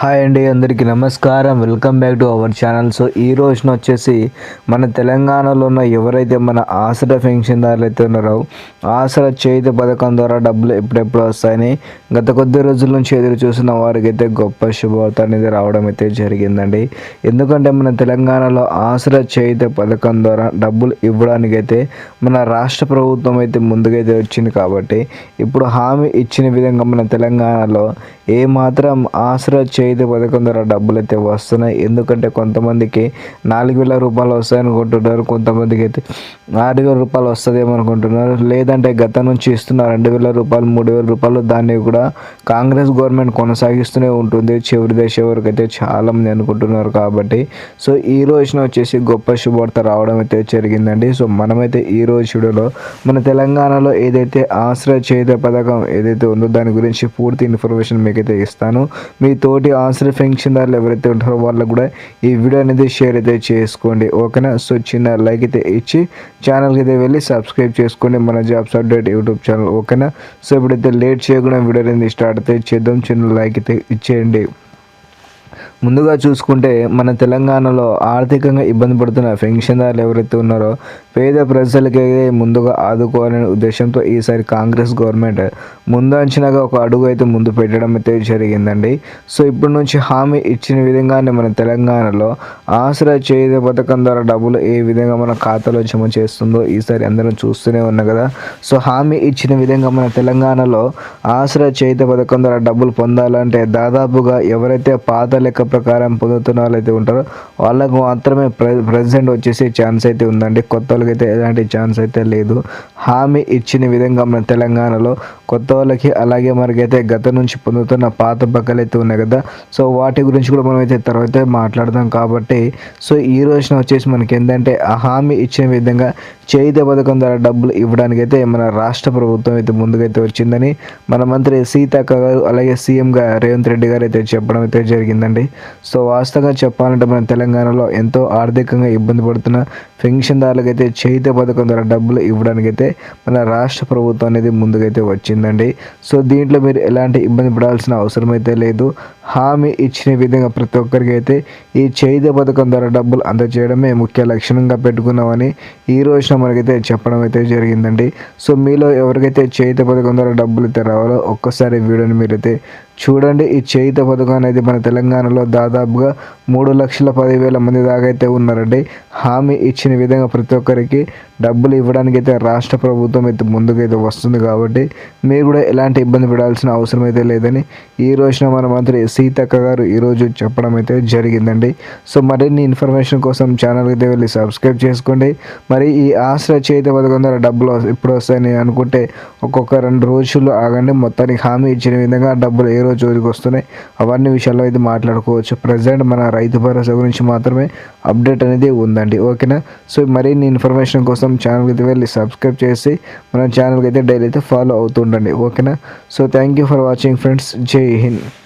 Hi అండి అందరికీ నమస్కారం. Welcome back to our channel. So ఈ రోజున వచ్చేసి మన తెలంగాణలో ఉన్న ఎవరైతే మన ఆసరా పెన్షన్దారులు అయితే ఉన్నారో ఆసరా చేతి పథకం ద్వారా డబ్బులు ఎప్పుడెప్పుడు వస్తాయని గత కొద్ది రోజుల నుంచి ఎదురు చూసిన వారికి అయితే గొప్ప శుభవార్త అనేది రావడం అయితే జరిగిందండి. ఎందుకంటే మన తెలంగాణలో ఆసరా చేతి పథకం ద్వారా డబ్బులు ఇవ్వడానికి అయితే మన రాష్ట్ర ప్రభుత్వం అయితే ముందుకైతే వచ్చింది కాబట్టి ఇప్పుడు హామీ ఇచ్చిన విధంగా మన తెలంగాణలో ఏమాత్రం మాత్రం ఆసరా చేతి పథకం ద్వారా డబ్బులు అయితే వస్తున్నాయి. ఎందుకంటే కొంతమందికి నాలుగు వేల రూపాయలు వస్తాయని అనుకుంటున్నారు కొంతమందికి అయితే ఆరు వేల రూపాయలు వస్తుందేమో అనుకుంటున్నారు. లేదంటే గత నుంచి ఇస్తున్న రెండు వేల రూపాయలు మూడు వేల రూపాయలు దాన్ని కూడా కాంగ్రెస్ గవర్నమెంట్ కొనసాగిస్తూనే ఉంటుంది. చివరి దశ వరకు అయితే చాలామంది అనుకుంటున్నారు కాబట్టి. సో ఈ రోజున వచ్చేసి గొప్ప శుభవార్త రావడం అయితే జరిగిందండి. సో మనమైతే ఈ రోజు వీడియోలో మన తెలంగాణలో ఏదైతే ఆశ్రయ చేత పథకం ఏదైతే ఉందో దాని గురించి పూర్తి ఇన్ఫర్మేషన్ మీకైతే ఇస్తాను. మీ తోటి ఆశ్రయ పెన్షన్దారులు ఎవరైతే ఉంటారో వాళ్ళకు కూడా ఈ వీడియో అనేది షేర్ అయితే చేసుకోండి. ఓకేనా? సో చిన్న లైక్ అయితే ఇచ్చి ఛానల్కి అయితే వెళ్ళి సబ్స్క్రైబ్ చేసుకోండి. మన జాబ్స్ అప్డేట్ యూట్యూబ్ ఛానల్ ఓకేనా? సో ఇప్పుడైతే లేట్ చేయకుండా వీడియో అనేది స్టార్ట్ అయితే చేద్దాం చిన్న లైక్ అయితే ఇచ్చేయండి. ముందుగా చూసుకుంటే మన తెలంగాణలో ఆర్థికంగా ఇబ్బంది పడుతున్న పెన్షన్దారులు ఎవరైతే ఉన్నారో పేద ప్రజలకి ముందుగా ఆదుకోవాలనే ఉద్దేశంతో ఈసారి కాంగ్రెస్ గవర్నమెంట్ ముందు అంచనాగా ఒక అడుగు అయితే ముందు పెట్టడం అయితే జరిగిందండి. సో ఇప్పటి నుంచి హామీ ఇచ్చిన విధంగానే మన తెలంగాణలో ఆసరా చేయుత పథకం ద్వారా డబ్బులు ఏ విధంగా మన ఖాతాలో జమ చేస్తుందో ఈసారి అందరం చూస్తూనే ఉన్నారు కదా. సో హామీ ఇచ్చిన విధంగా మన తెలంగాణలో ఆసరా చేయుత పథకం ద్వారా డబ్బులు పొందాలంటే దాదాపుగా ఎవరైతే పాత లెక్క ప్రకారం పొందుతున్న వాళ్ళైతే ఉంటారో వాళ్ళకు మాత్రమే ప్రె ప్రజెంట్ వచ్చేసి ఛాన్స్ అయితే ఉందండి. కొత్త వాళ్ళకైతే ఎలాంటి ఛాన్స్ అయితే లేదు. హామీ ఇచ్చిన విధంగా మన తెలంగాణలో కొత్త వాళ్ళకి అలాగే మనకైతే గత నుంచి పొందుతున్న పాత బక్కలు అయితే ఉన్నాయి కదా. సో వాటి గురించి కూడా మనం అయితే తర్వాత మాట్లాడదాం కాబట్టి. సో ఈ రోజున వచ్చేసి మనకి ఏంటంటే ఆ హామీ ఇచ్చిన విధంగా చేయిత పథకం ద్వారా డబ్బులు ఇవ్వడానికి అయితే మన రాష్ట్ర ప్రభుత్వం అయితే ముందుకైతే వచ్చిందని మన మంత్రి సీతక్క గారు అలాగే సీఎంగా రేవంత్ రెడ్డి గారు అయితే చెప్పడం అయితే జరిగిందండి. సో వాస్తవంగా చెప్పాలంటే మన తెలంగాణలో ఎంతో ఆర్థికంగా ఇబ్బంది పడుతున్న పెన్షన్దారులకు అయితే చేయిత పథకం ద్వారా డబ్బులు ఇవ్వడానికి అయితే మన రాష్ట్ర ప్రభుత్వం అనేది ముందుకైతే వచ్చిందండి. సో దీంట్లో మీరు ఎలాంటి ఇబ్బంది పడాల్సిన అవసరం అయితే లేదు. హామీ ఇచ్చిన విధంగా ప్రతి ఒక్కరికి అయితే ఈ చేయిత పథకం ద్వారా డబ్బులు అందజేయడమే ముఖ్య లక్షణంగా పెట్టుకున్నామని ఈ రోజున మనకైతే చెప్పడం అయితే జరిగిందండి. సో మీలో ఎవరికైతే చేయిత పథకం ద్వారా డబ్బులు అయితే రావాలో ఒక్కసారి వీడియోని మీరైతే చూడండి ఈ చేయిత పథకం అనేది మన తెలంగాణలో దాదాపుగా మూడు లక్షల పదివేల మంది దాకైతే అయితే ఉన్నారండి. హామీ ఇచ్చిన విధంగా ప్రతి ఒక్కరికి డబ్బులు ఇవ్వడానికి అయితే రాష్ట్ర ప్రభుత్వం అయితే ముందుకైతే వస్తుంది కాబట్టి మీరు కూడా ఎలాంటి ఇబ్బంది పడాల్సిన అవసరం అయితే లేదని ఈ రోజున మన మంత్రి సీతక్క గారు ఈరోజు చెప్పడం అయితే జరిగిందండి. సో మరిన్ని ఇన్ఫర్మేషన్ కోసం ఛానల్ అయితే వెళ్ళి సబ్స్క్రైబ్ చేసుకోండి. మరి ఈ ఆశ్రయ చేయిత పథకం ద్వారా డబ్బులు ఎప్పుడు వస్తాయని అనుకుంటే ఒక్కొక్క రెండు రోజులు ఆగండి. మొత్తానికి హామీ ఇచ్చిన విధంగా డబ్బులు ఏ జోలికి వస్తున్నాయి. అవన్నీ విషయాల్లో అయితే మాట్లాడుకోవచ్చు. ప్రజెంట్ మన రైతు భరోసా గురించి మాత్రమే అప్డేట్ అనేది ఉందండి. ఓకేనా? సో మరిన్ని ఇన్ఫర్మేషన్ కోసం ఛానల్కి అయితే వెళ్ళి సబ్స్క్రైబ్ చేసి మన ఛానల్కి అయితే డైలీ అయితే ఫాలో అవుతుండండి. ఓకేనా? So thank you for watching friends జై హింద్.